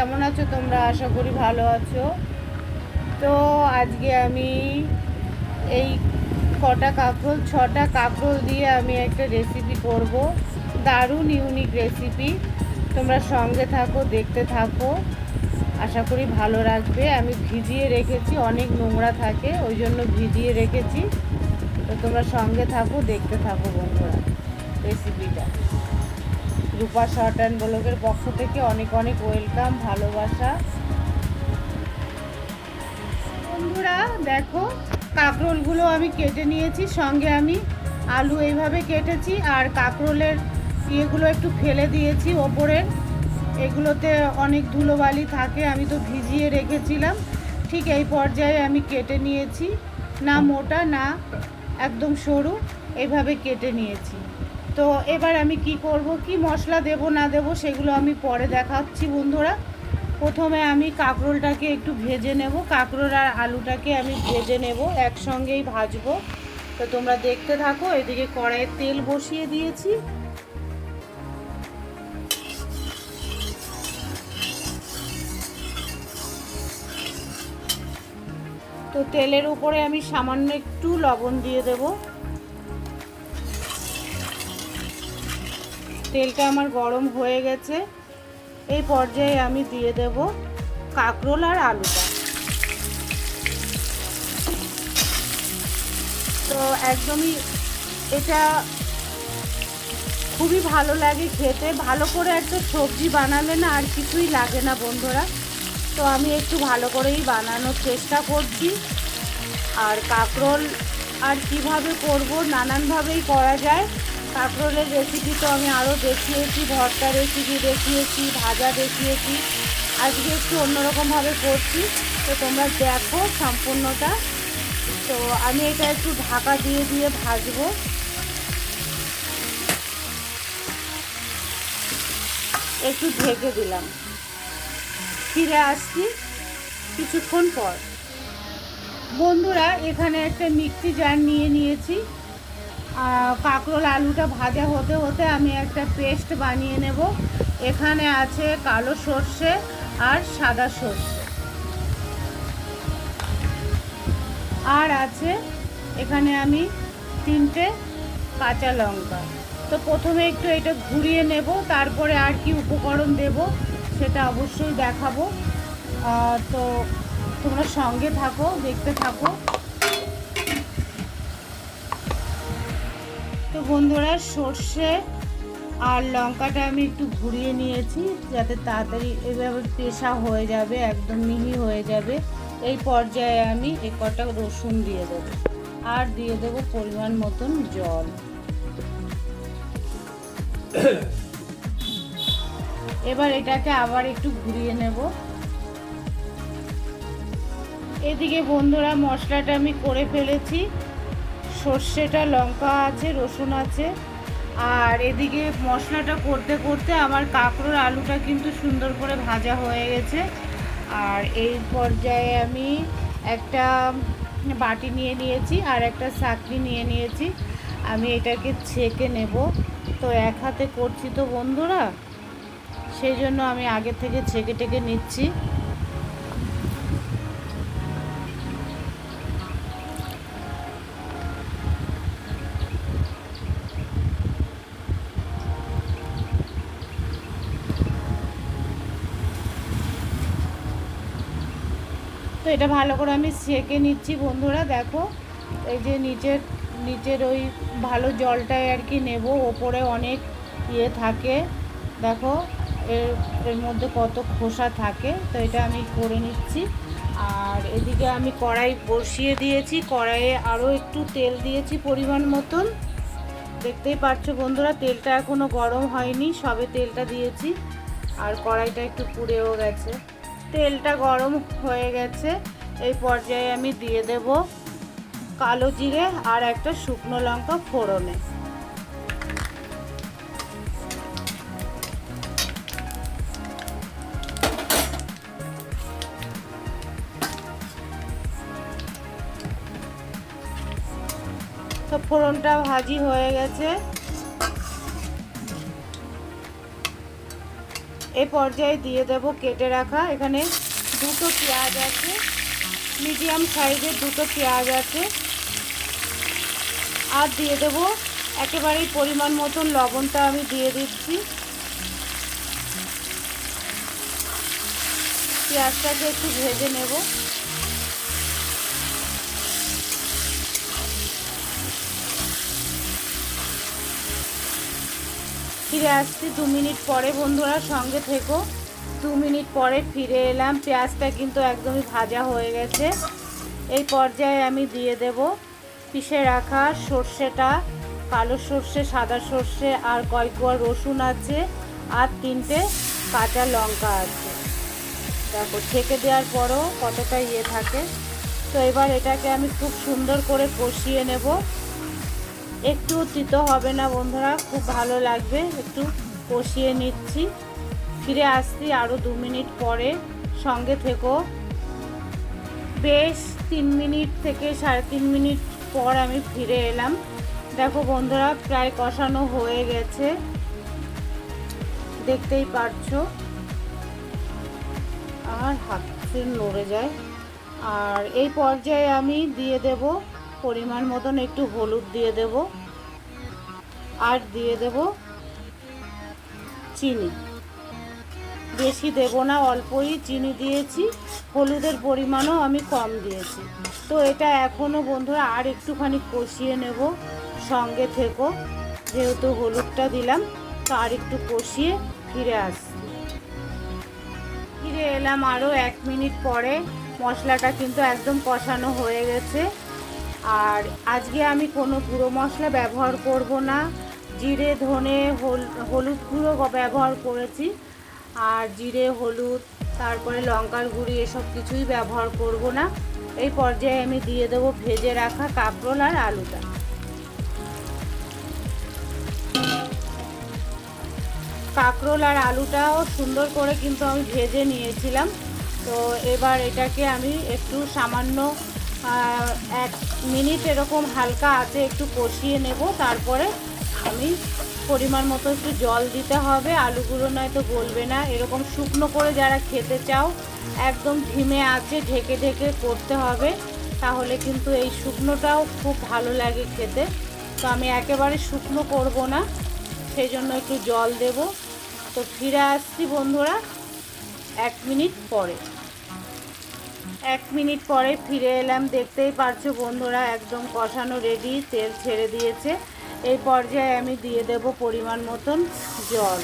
কেমন আছো তোমরা? আশা করি ভালো আছো। তো আজকে আমি এই কটা কাঁকরোল, ছটা কাঁকরোল দিয়ে আমি একটা রেসিপি করব। দারুণ ইউনিক রেসিপি তোমরা সঙ্গে থাকো, দেখতে থাকো। আশা করি ভালো লাগবে। আমি ভিজিয়ে রেখেছি, অনেক নোংরা থাকে, ওই জন্য ভিজিয়ে রেখেছি। তো তোমরা সঙ্গে থাকো, দেখতে থাকো বন্ধুরা রেসিপিটা রূপা শর্ট অ্যান্ড ব্লগের পক্ষ থেকে অনেক অনেক ওয়েলকাম, ভালোবাসা। বন্ধুরা, দেখো, কাঁকরোলগুলো আমি কেটে নিয়েছি, সঙ্গে আমি আলু এইভাবে কেটেছি, আর কাঁকরোলের ইয়েগুলো একটু ফেলে দিয়েছি ওপরের। এগুলোতে অনেক ধুলোবালি থাকে, আমি তো ভিজিয়ে রেখেছিলাম। ঠিক এই পর্যায়ে আমি কেটে নিয়েছি, না মোটা, না একদম সরু, এইভাবে কেটে নিয়েছি। তো এবার আমি কি করব, কি মশলা দেব, না দেব, সেগুলো আমি পরে দেখাচ্ছি বন্ধুরা। প্রথমে আমি কাঁকরোলটাকে একটু ভেজে নেব। কাঁকরোল আর আলুটাকে আমি ভেজে নেব, একসঙ্গেই ভাজবো। তো তোমরা দেখতে থাকো, এদিকে কড়াইয়ে তেল বসিয়ে দিয়েছি। তো তেলের উপরে আমি সামান্য একটু লবণ দিয়ে দেব। তেলটা আমার গরম হয়ে গেছে। এই পর্যায়ে আমি দিয়ে দেব কাঁকরোল আর আলুটা। তো একদমই এটা খুবই ভালো লাগে খেতে। ভালো করে একটা সবজি বানালে না আর কিছুই লাগে না বন্ধুরা। তো আমি একটু ভালো করেই বানানোর চেষ্টা করছি। আর কাঁকরোল আর কীভাবে করব নানানভাবেই করা যায়। কাঁকরোলের রেসিপি তো আমি আরও দেখিয়েছি, ভর্তা রেসিপি দেখিয়েছি, ভাজা দেখিয়েছি। আজকে একটু অন্যরকমভাবে করছি। তো তোমরা দেখো সম্পূর্ণটা। তো আমি এটা একটু ঢাকা দিয়ে দিয়ে ভাজবো। একটু ঢেকে দিলাম। ফিরে আসছি কিছুক্ষণ পর। বন্ধুরা, এখানে একটা মিক্সি জার নিয়ে নিয়েছি। কাঁকরোল আলুটা ভাজা হতে হতে আমি একটা পেস্ট বানিয়ে নেব। এখানে আছে কালো সর্ষে আর সাদা সর্ষে। আর আছে এখানে আমি তিনটে কাঁচা লঙ্কা। তো প্রথমে একটু এটা ঘুরিয়ে নেব, তারপরে আর কি উপকরণ দেব সেটা অবশ্যই দেখাবো। তো তোমরা সঙ্গে থাকো, দেখতে থাকো। বন্ধুরা, সর্ষে আর লঙ্কাটা আমি একটু ঘুরিয়ে নিয়েছি, যাতে তাড়াতাড়ি এভাবে পেশা হয়ে যাবে, একদম মিহি হয়ে যাবে। এই পর্যায়ে আমি এ কটা রসুন দিয়ে দেবো আর দিয়ে দেবো পরিমাণ মতন জল। এবার এটাকে আবার একটু ঘুরিয়ে নেব। এদিকে বন্ধুরা, মশলাটা আমি করে ফেলেছি। সর্ষেটা, লঙ্কা আছে, রসুন আছে। আর এদিকে মশলাটা করতে করতে আমার কাঁকড়োর আলুটা কিন্তু সুন্দর করে ভাজা হয়ে গেছে। আর এই পর্যায়ে আমি একটা বাটি নিয়ে নিয়েছি আর একটা চাকরি নিয়ে নিয়েছি। আমি এটাকে ছেঁকে নেব। তো এক হাতে করছি তো বন্ধুরা, সেই জন্য আমি আগে থেকে ছেঁকে টেকে নিচ্ছি। তো এটা ভালো করে আমি সেকে নিচ্ছি বন্ধুরা, দেখো। এই যে নিচের নিচের ওই ভালো জলটাই আর কি নেব, ওপরে অনেক ইয়ে থাকে। দেখো, এর এর মধ্যে কত খোসা থাকে, তো এটা আমি করে নিচ্ছি। আর এদিকে আমি কড়াই বসিয়ে দিয়েছি, কড়াইয়ে আরও একটু তেল দিয়েছি পরিমাণ মতন। দেখতেই পাচ্ছ বন্ধুরা, তেলটা এখনও গরম হয়নি, সবে তেলটা দিয়েছি। আর কড়াইটা একটু পুড়েও গেছে। তেলটা গরম হয়ে গেছে, এই পর্যায়ে আমি দিয়ে দেব কালো জিরে আর একটা শুকনো লঙ্কা ফোড়নে। তো ফোড়নটা ভাজি হয়ে গেছে। এই পর্যায়ে দিয়ে দেব কেটে রাখা। এখানে দুটো পেঁয়াজ আছে। মিডিয়াম সাইজের দুটো পেঁয়াজ আছে। আর দিয়ে দেব একেবারেই পরিমাণ মতন লবণটা আমি দিয়ে দিচ্ছি। পেঁয়াজটাকে একটু ভেজে নেব। ফিরে আসছি দু মিনিট পরে, বন্ধুরা, সঙ্গে থেকো। দু মিনিট পরে ফিরে এলাম। পেঁয়াজটা কিন্তু একদমই ভাজা হয়ে গেছে। এই পর্যায়ে আমি দিয়ে দেব পিষে রাখা সর্ষেটা, কালো সর্ষে, সাদা সর্ষে, আর কয়েকবার রসুন আছে, আর তিনটে কাঁচা লঙ্কা আছে। দেখো ছেঁকে দেওয়ার পরও কতটা ইয়ে থাকে। তো এবার এটাকে আমি খুব সুন্দর করে কষিয়ে নেব। একটু তিতো হবে না বন্ধুরা, খুব ভালো লাগবে, একটু কষিয়ে নিচ্ছি। ফিরে আসছি আরও দু মিনিট পরে, সঙ্গে থেকো। বেশ তিন মিনিট থেকে সাড়ে তিন মিনিট পর আমি ফিরে এলাম। দেখো বন্ধুরা, প্রায় কষানো হয়ে গেছে। দেখতেই পারছ। আর হাত নড়ে যায়। আর এই পর্যায়ে আমি দিয়ে দেব পরিমাণ মতন একটু হলুদ দিয়ে দেব আর দিয়ে দেব চিনি। বেশি দেব না, অল্পই চিনি দিয়েছি। হলুদের পরিমাণও আমি কম দিয়েছি। তো এটা এখনও বন্ধুরা আর একটুখানি কষিয়ে নেব। সঙ্গে থেকো, যেহেতু হলুদটা দিলাম, তো আর একটু কষিয়ে ফিরে আসছি। ফিরে এলাম আরও এক মিনিট পরে। মশলাটা কিন্তু একদম কষানো হয়ে গেছে। আর আজকে আমি কোনো গুঁড়ো মশলা ব্যবহার করব না, জিরে, ধনে হলুদ গুঁড়ো ব্যবহার করেছি। আর জিরে, হলুদ, তারপরে লঙ্কার গুঁড়ি এসব কিছুই ব্যবহার করব না। এই পর্যায়ে আমি দিয়ে দেবো ভেজে রাখা কাঁকরোল আর আলুটা। কাঁকরোল আর আলুটাও সুন্দর করে কিন্তু আমি ভেজে নিয়েছিলাম। তো এবার এটাকে আমি একটু সামান্য এক মিনিট এরকম হালকা আছে, একটু কষিয়ে নেব। তারপরে আমি পরিমাণ মতো একটু জল দিতে হবে। আলুগুলো নয়তো গলবে না। এরকম শুকনো করে যারা খেতে চাও, একদম ধিমে আছে, ঢেকে ঢেকে করতে হবে। তাহলে কিন্তু এই শুকনোটাও খুব ভালো লাগে খেতে। তো আমি একেবারে শুকনো করব না, সেই জন্য একটু জল দেব। তো ফিরে আসছি বন্ধুরা, এক মিনিট পরে। এক মিনিট পরে ফিরে এলাম। দেখতেই পারছ বন্ধুরা, একদম কষানো রেডি তেল ছেড়ে দিয়েছে। এই পর্যায়ে আমি দিয়ে দেব পরিমাণ মতন জল।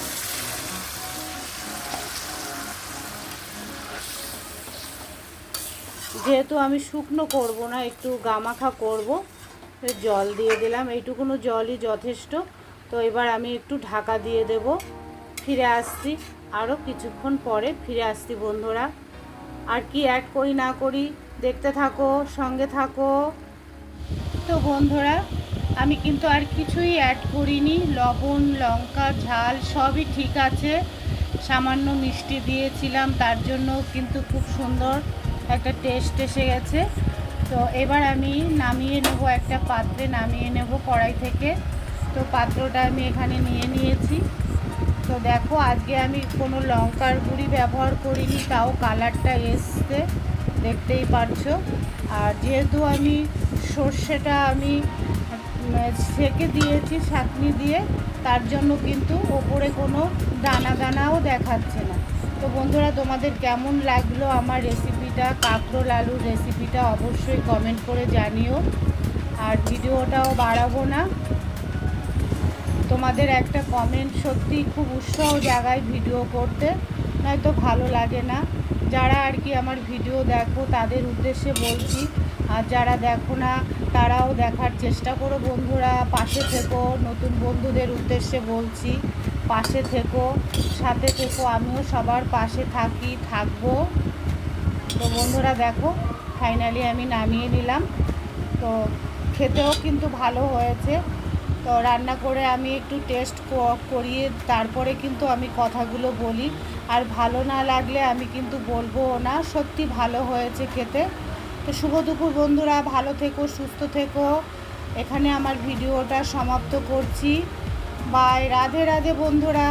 যেহেতু আমি শুকনো করব না, একটু গামাখা করব, জল দিয়ে দিলাম। এইটুকুনো জলই যথেষ্ট। তো এবার আমি একটু ঢাকা দিয়ে দেব। ফিরে আসছি। আরও কিছুক্ষণ পরে ফিরে আসছি বন্ধুরা। আর কি অ্যাড করি না করি, দেখতে থাকো, সঙ্গে থাকো। তো বন্ধুরা, আমি কিন্তু আর কিছুই অ্যাড করিনি। লবণ, লঙ্কা, ঝাল সবই ঠিক আছে। সামান্য মিষ্টি দিয়েছিলাম, তার জন্য কিন্তু খুব সুন্দর একটা টেস্ট এসে গেছে। তো এবার আমি নামিয়ে নেব, একটা পাত্রে নামিয়ে নেব কড়াই থেকে। তো পাত্রটা আমি এখানে নিয়ে নিয়েছি। তো দেখো, আজকে আমি কোনো লঙ্কার গুঁড়ি ব্যবহার করিনি, তাও কালারটা এসছে, দেখতেই পারছ। আর যেহেতু আমি সর্ষেটা আমি সেকে দিয়েছি ছাঁকনি দিয়ে, তার জন্য কিন্তু ওপরে কোনো দানা দানাও দেখাচ্ছে না। তো বন্ধুরা, তোমাদের কেমন লাগল আমার রেসিপিটা, কাঁকরোল আলুর রেসিপিটা অবশ্যই কমেন্ট করে জানিও। আর ভিডিওটাও বাড়াবো না। তোমাদের একটা কমেন্ট সত্যি খুব উৎসাহ জায়গায় ভিডিও করতে, নয়তো ভালো লাগে না। যারা আর কি আমার ভিডিও দেখো, তাদের উদ্দেশ্যে বলছি, আর যারা দেখো না, তারাও দেখার চেষ্টা করো বন্ধুরা। পাশে থেকো, নতুন বন্ধুদের উদ্দেশ্যে বলছি, পাশে থেকো, সাথে থেকো, আমিও সবার পাশে থাকি, থাকব। তো বন্ধুরা দেখো ফাইনালি আমি নামিয়ে নিলাম। তো খেতেও কিন্তু ভালো হয়েছে। তো রান্না করে আমি একটু টেস্ট করিয়ে তারপরে কিন্তু আমি কথাগুলো বলি। আর ভালো না লাগলে আমি কিন্তু বলব না। সত্যি ভালো হয়েছে খেতে। তো শুভ দুপুর বন্ধুরা, ভালো থেকো, সুস্থ থেকো। এখানে আমার ভিডিওটা সমাপ্ত করছি। বাই রাধে রাধে বন্ধুরা।